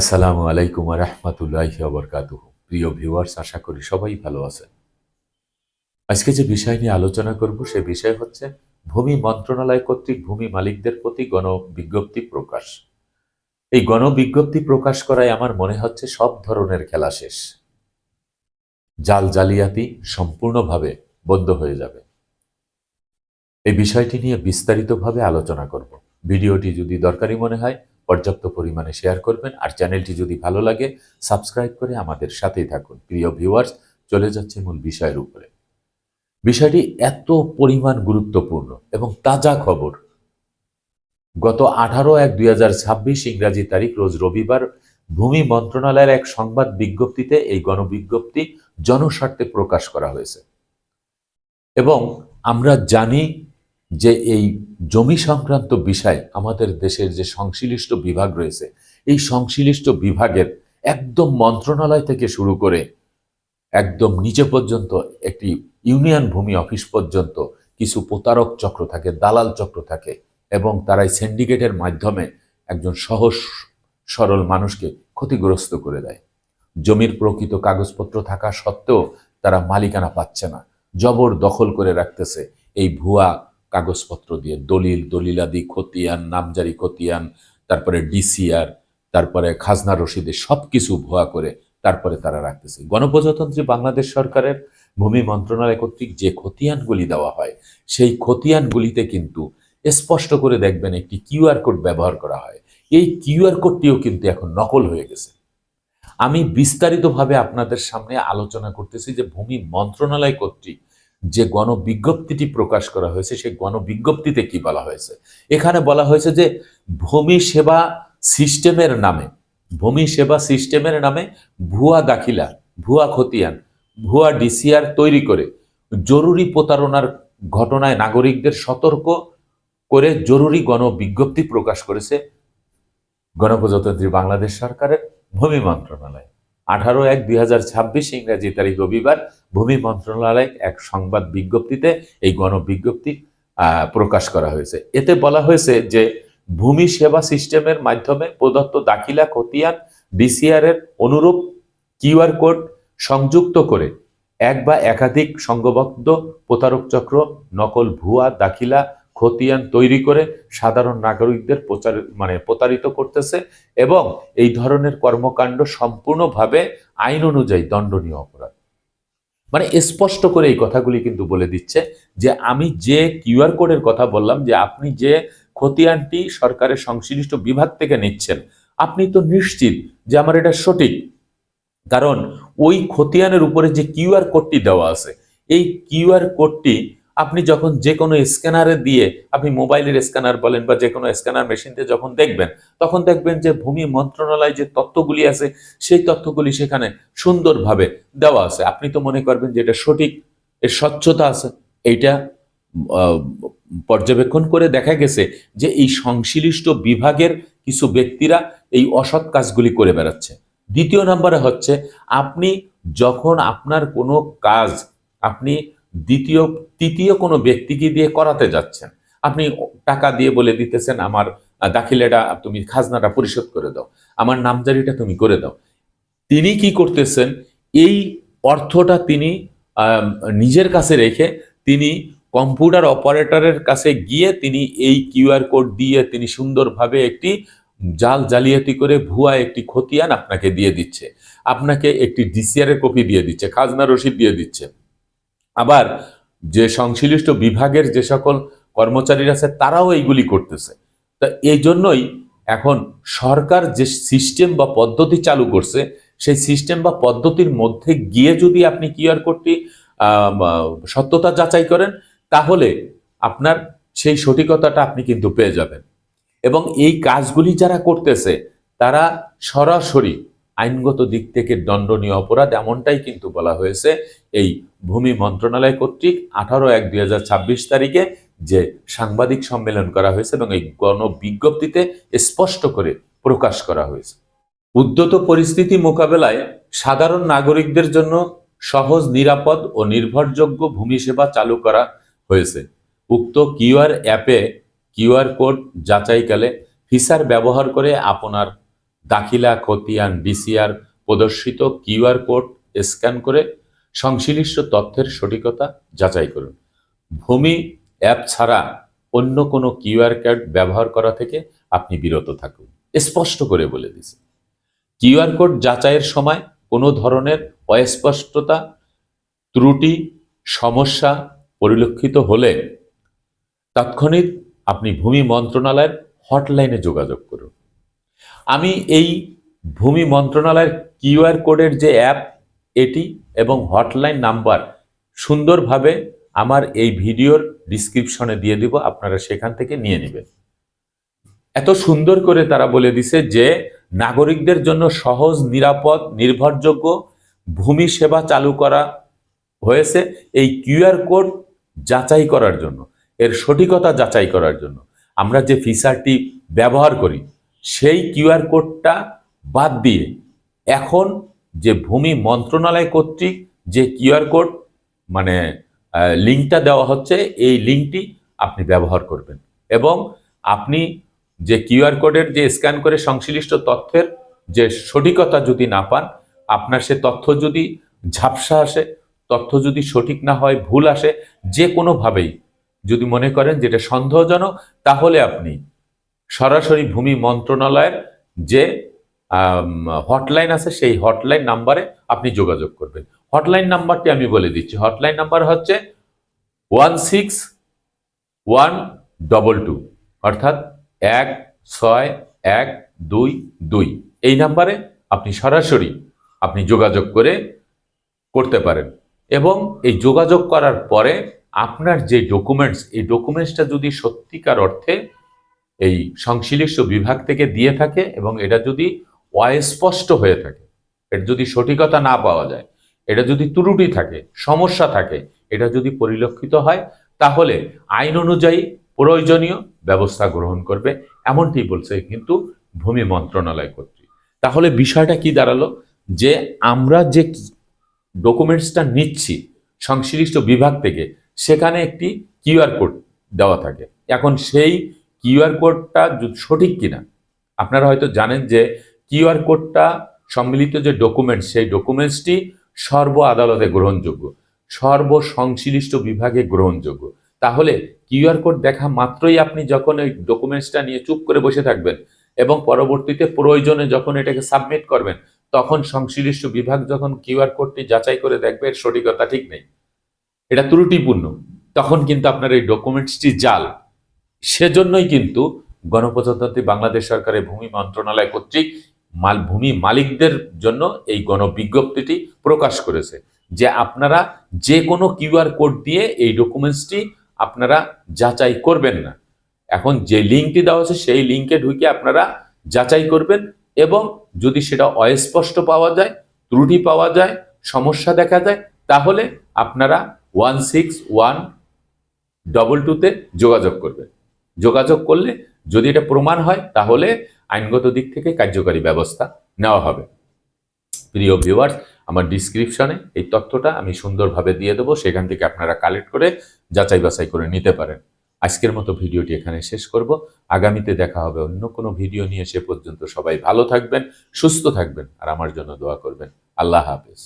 আসসালামু আলাইকুম রহমতুল্লাহ বরকাত প্রিয় ভিউয়ার্স, আশা করি সবাই ভালো আছেন। আজকে যে বিষয় নিয়ে আলোচনা করব, সে বিষয় হচ্ছে ভূমি মন্ত্রণালয় কর্তৃক ভূমি মালিকদের প্রতি গণ বিজ্ঞপ্তি প্রকাশ। এই গণ বিজ্ঞপ্তি প্রকাশ করায় আমার মনে হচ্ছে সব ধরনের খেলা শেষ। জাল জালিয়াতি সম্পূর্ণভাবে বন্ধ হয়ে যাবে। এই বিষয়টি নিয়ে বিস্তারিতভাবে আলোচনা করব। ভিডিওটি যদি দরকারি মনে হয় পর্যাপ্ত পরিমাণে শেয়ার করবেন। আর চ্যানেলটি যদি ভালো লাগে সাবস্ক্রাইব করে আমাদের সাথেই থাকুন। প্রিয় ভিউয়ার্স চলে যাচ্ছে মূল বিষয়ের উপরে। বিষয়টি এত পরিমাণ গুরুত্বপূর্ণ এবং তাজা খবর। গত আঠারো এক দুই হাজার ছাব্বিশ ইংরাজি তারিখ রোজ রবিবার ভূমি মন্ত্রণালয়ের এক সংবাদ বিজ্ঞপ্তিতে এই গণবিজ্ঞপ্তি জনস্বার্থে প্রকাশ করা হয়েছে। এবং আমরা জানি যে এই জমি সংক্রান্ত বিষয় আমাদের দেশের যে সংশ্লিষ্ট বিভাগ রয়েছে, এই সংশ্লিষ্ট বিভাগের একদম মন্ত্রণালয় থেকে শুরু করে একদম নিচে পর্যন্ত একটি ইউনিয়ন ভূমি অফিস পর্যন্ত কিছু প্রতারক চক্র থাকে, দালাল চক্র থাকে এবং তারাই সিন্ডিকেটের মাধ্যমে একজন সহজ, সরল মানুষকে ক্ষতিগ্রস্ত করে দেয়। জমির প্রকৃত কাগজপত্র থাকা সত্ত্বেও তারা মালিকানা পাচ্ছে না, জবর দখল করে রাখতেছে এই ভুয়া কাগজপত্র দিয়ে, দলিল, দলিলাদি, খতিয়ান, নামজারি খতিয়ান, তারপরে ডিসিআর, তারপরে খাজনা রসিদে সব কিছু ভুয়া করে তারপরে তারা রাখতেছে। গণপ্রজাতন্ত্রী বাংলাদেশ সরকারের ভূমি মন্ত্রণালয় কর্তৃক যে খতিয়ানগুলি দেওয়া হয়, সেই খতিয়ানগুলিতে কিন্তু স্পষ্ট করে দেখবেন একটি কিউআর কোড ব্যবহার করা হয়। এই কিউআর কোডটিও কিন্তু এখন নকল হয়ে গেছে। আমি বিস্তারিতভাবে আপনাদের সামনে আলোচনা করতেছি যে ভূমি মন্ত্রণালয় কর্তৃক যে গণবিজ্ঞপ্তিটি প্রকাশ করা হয়েছে, সেই গণবিজ্ঞপ্তিতে কি বলা হয়েছে? এখানে বলা হয়েছে যে ভূমি সেবা সিস্টেমের নামে, ভূমি সেবা সিস্টেমের নামে ভুয়া দাখিলা, ভুয়া খতিয়ান, ভুয়া ডিসিআর তৈরি করে জরুরি প্রতারণার ঘটনায় নাগরিকদের সতর্ক করে জরুরি গণবিজ্ঞপ্তি প্রকাশ করেছে গণপ্রজাতন্ত্রী বাংলাদেশ সরকারের ভূমি মন্ত্রণালয়। আঠারো এক দুই হাজার ছাব্বিশ ইংরেজি তারিখ রবিবার ভূমি মন্ত্রণালয় এক সংবাদ বিজ্ঞপ্তিতে এই গণবিজ্ঞপ্তি প্রকাশ করা হয়েছে। এতে বলা হয়েছে যে ভূমি সেবা সিস্টেমের মাধ্যমে প্রদত্ত দাখিলা খতিয়ান ডিসিআর এর অনুরূপ কিউআর কোড সংযুক্ত করে এক বা একাধিক সংঘবদ্ধ প্রতারক চক্র, নকল ভুয়া দাখিলা খতিয়ান তৈরি করে সাধারণ নাগরিকদের প্রচার মানে প্রতারিত করতেছে এবং এই ধরনের কর্মকাণ্ড সম্পূর্ণভাবে আইন অনুযায়ী দণ্ডনীয় অপরাধ। মানে স্পষ্ট করে এই কথাগুলি কিন্তু বলে দিচ্ছে যে আমি যে কিউআর কোডের কথা বললাম যে আপনি যে খতিয়ানটি সরকারের সংশ্লিষ্ট বিভাগ থেকে নিচ্ছেন, আপনি তো নিশ্চিত যে আমার এটা সঠিক। কারণ ওই খতিয়ানের উপরে যে কিউআর কোডটি দেওয়া আছে, এই কিউআর কোডটি আপনি যখন যে কোনো স্ক্যানারে দিয়ে আপনি মোবাইলের স্ক্যানার বলেন বা যে কোনো স্ক্যানার মেশিনতে যখন দেখবেন, তখন দেখবেন যে ভূমি মন্ত্রণালয় যে তথ্যগুলি আছে, সেই তথ্যগুলি সেখানে সুন্দরভাবে দেওয়া আছে। আপনি তো মনে করবেন যে এটা সঠিক, এর স্বচ্ছতা আছে। এইটা পর্যবেক্ষণ করে দেখা গেছে যে এই সংশ্লিষ্ট বিভাগের কিছু ব্যক্তিরা এই অসৎ কাজগুলি করে বেড়াচ্ছে। দ্বিতীয় নম্বরে হচ্ছে, আপনি যখন আপনার কোনো কাজ, আপনি দ্বিতীয়, তৃতীয় কোনো ব্যক্তিকে দিয়ে করাতে যাচ্ছেন? আপনি টাকা দিয়ে বলে দিতেছেন, আমার দাখিলাটা, তুমি খাজনাটা পরিশোধ করে দাও। আমার নামজারিটা তুমি করে দাও। তিনি কি করতেছেন? এই অর্থটা তিনি নিজের কাছে রেখে তিনি কম্পিউটার অপারেটরের কাছে গিয়ে তিনি এই কিউআর কোড দিয়ে তিনি সুন্দরভাবে একটি জাল জালিয়াতি করে ভুয়া একটি খতিয়ান আপনাকে দিয়ে দিচ্ছে। আপনাকে একটি ডিসিআর এর কপি দিয়ে দিচ্ছে, খাজনা রসিদ দিয়ে দিচ্ছে। আবার যে সংশ্লিষ্ট বিভাগের যে সকল কর্মচারীরা আছে, তারাও এইগুলি করতেছে। তা এই জন্যই এখন সরকার যে সিস্টেম বা পদ্ধতি চালু করছে, সেই সিস্টেম বা পদ্ধতির মধ্যে গিয়ে যদি আপনি কিউআর কোডটি সত্যতা যাচাই করেন, তাহলে আপনার সেই সঠিকতাটা আপনি কিন্তু পেয়ে যাবেন। এবং এই কাজগুলি যারা করতেছে, তারা সরাসরি আইনগত দিক থেকে দণ্ডনীয় অপরাধ এমনটাই কিন্তু বলা হয়েছে। এই ভূমি মন্ত্রণালয় কর্তৃক আঠারো এক দুই তারিখে যে সাংবাদিক সম্মেলন করা হয়েছে এবং এই গণবিজ্ঞপ্তিতে স্পষ্ট করে প্রকাশ করা হয়েছে। উদ্যত পরিস্থিতি মোকাবেলায় সাধারণ নাগরিকদের জন্য সহজ, নিরাপদ ও নির্ভরযোগ্য ভূমি সেবা চালু করা হয়েছে। উক্ত কিউআর অ্যাপে কিউআর কোড যাচাইকালে ফিচার ব্যবহার করে আপনার দাখিলা, খতিয়ান ডিসিআর প্রদর্শিত কিউআর কোড স্ক্যান করে সংশ্লিষ্ট তথ্যের সঠিকতা যাচাই করুন। ভূমি অ্যাপ ছাড়া অন্য কোনো কিউআর কোড ব্যবহার করা থেকে আপনি বিরত থাকুন। স্পষ্ট করে বলে দিছে। কিউআর কোড যাচাইয়ের সময় কোনো ধরনের অস্পষ্টতা, ত্রুটি, সমস্যা পরিলক্ষিত হলে তাৎক্ষণিক আপনি ভূমি মন্ত্রণালয়ের হটলাইনে যোগাযোগ করুন। আমি এই ভূমি মন্ত্রণালয়ের কিউআর কোডের যে অ্যাপ, এটি এবং হটলাইন নাম্বার সুন্দরভাবে আমার এই ভিডিওর ডিসক্রিপশনে দিয়ে দিব, আপনারা সেখান থেকে নিয়ে নেবেন। এত সুন্দর করে তারা বলে দিছে যে নাগরিকদের জন্য সহজ, নিরাপদ, নির্ভরযোগ্য ভূমি সেবা চালু করা হয়েছে এই কিউআর কোড যাচাই করার জন্য, এর সঠিকতা যাচাই করার জন্য। আমরা যে ফিচারটি ব্যবহার করি সেই কিউআর কোডটা বাদ দিয়ে এখন যে ভূমি মন্ত্রণালয় কর্তৃক যে কিউআর কোড মানে লিঙ্কটা দেওয়া হচ্ছে, এই লিঙ্কটি আপনি ব্যবহার করবেন। এবং আপনি যে কিউআর কোডের যে স্ক্যান করে সংশ্লিষ্ট তথ্যের যে সঠিকতা যদি না পান, আপনার সে তথ্য যদি ঝাপসা আসে, তথ্য যদি সঠিক না হয়, ভুল আসে, যে কোনোভাবেই যদি মনে করেন যেটা সন্দেহজনক, তাহলে আপনি সরাসরি ভূমি মন্ত্রণালয়ের যে হটলাইন আছে, সেই হটলাইন নাম্বারে আপনি যোগাযোগ করবেন। হটলাইন নাম্বারটি আমি বলে দিচ্ছি। হটলাইন নাম্বার হচ্ছে one six one double two অর্থাৎ এক ছয় এক দুই দুই। এই নাম্বারে আপনি সরাসরি আপনি যোগাযোগ করে করতে পারেন। এবং এই যোগাযোগ করার পরে আপনার যে ডকুমেন্টস এই ডকুমেন্টসটা যদি সত্যিকার অর্থে এই সংশ্লিষ্ট বিভাগ থেকে দিয়ে থাকে এবং এটা যদি অস্পষ্ট হয়ে থাকে, এটা যদি সঠিকতা না পাওয়া যায়, এটা যদি ত্রুটি থাকে, সমস্যা থাকে, এটা যদি পরিলক্ষিত হয়, তাহলে আইন অনুযায়ী প্রয়োজনীয় ব্যবস্থা গ্রহণ করবে, এমনটি বলছে কিন্তু ভূমি মন্ত্রণালয় কর্তৃক। তাহলে বিষয়টা কি দাঁড়াল? যে আমরা যে ডকুমেন্টসটা নিচ্ছি সংশ্লিষ্ট বিভাগ থেকে, সেখানে একটি কিউআর কোড দেওয়া থাকে। এখন সেই কিউআর কোডটা সঠিক কিনা? আপনারা হয়তো জানেন যে কিউআর কোডটা সম্মিলিত যে ডকুমেন্টস সেই ডকুমেন্টসটি সর্ব আদালতে গ্রহণযোগ্য, সর্ব সংশ্লিষ্ট বিভাগে গ্রহণযোগ্য। তাহলে কিউআর কোড দেখা মাত্রই আপনি যখন ওই ডকুমেন্টসটা নিয়ে চুপ করে বসে থাকবেন এবং পরবর্তীতে প্রয়োজনে যখন এটাকে সাবমিট করবেন, তখন সংশ্লিষ্ট বিভাগ যখন কিউআর কোডটি যাচাই করে দেখবে এর সঠিকতা ঠিক নেই। এটা ত্রুটিপূর্ণ। তখন কিন্তু আপনার এই ডকুমেন্টসটি জাল। সেজন্যই কিন্তু গণপ্রজাতন্ত্রী বাংলাদেশ সরকারের ভূমি মন্ত্রণালয় কর্তৃক মাল, ভূমি মালিকদের জন্য এই গণবিজ্ঞপ্তিটি প্রকাশ করেছে যে আপনারা যে কোনো কিউআর কোড দিয়ে এই ডকুমেন্টসটি আপনারা যাচাই করবেন না। এখন যে লিঙ্কটি দেওয়া হচ্ছে সেই লিঙ্কে ঢুকে আপনারা যাচাই করবেন এবং যদি সেটা অস্পষ্ট পাওয়া যায়, ত্রুটি পাওয়া যায়, সমস্যা দেখা যায় তাহলে আপনারা ওয়ান সিক্স ওয়ান ডবল টুতে যোগাযোগ করবেন। যোগাযোগ করলে যদি এটা প্রমাণ হয়, তাহলে আইনগত দিক থেকে কার্যকারী ব্যবস্থা নেওয়া হবে। প্রিয় ভিউয়ার্স আমার ডিসক্রিপশনে এই তথ্যটা আমি সুন্দরভাবে দিয়ে দেবো। সেখান থেকে আপনারা কালেক্ট করে যাচাই বাছাই করে নিতে পারেন। আজকের মতো ভিডিওটি এখানে শেষ করব। আগামীতে দেখা হবে অন্য কোনো ভিডিও নিয়ে। সে পর্যন্ত সবাই ভালো থাকবেন, সুস্থ থাকবেন, আর আমার জন্য দোয়া করবেন। আল্লাহ হাফেজ।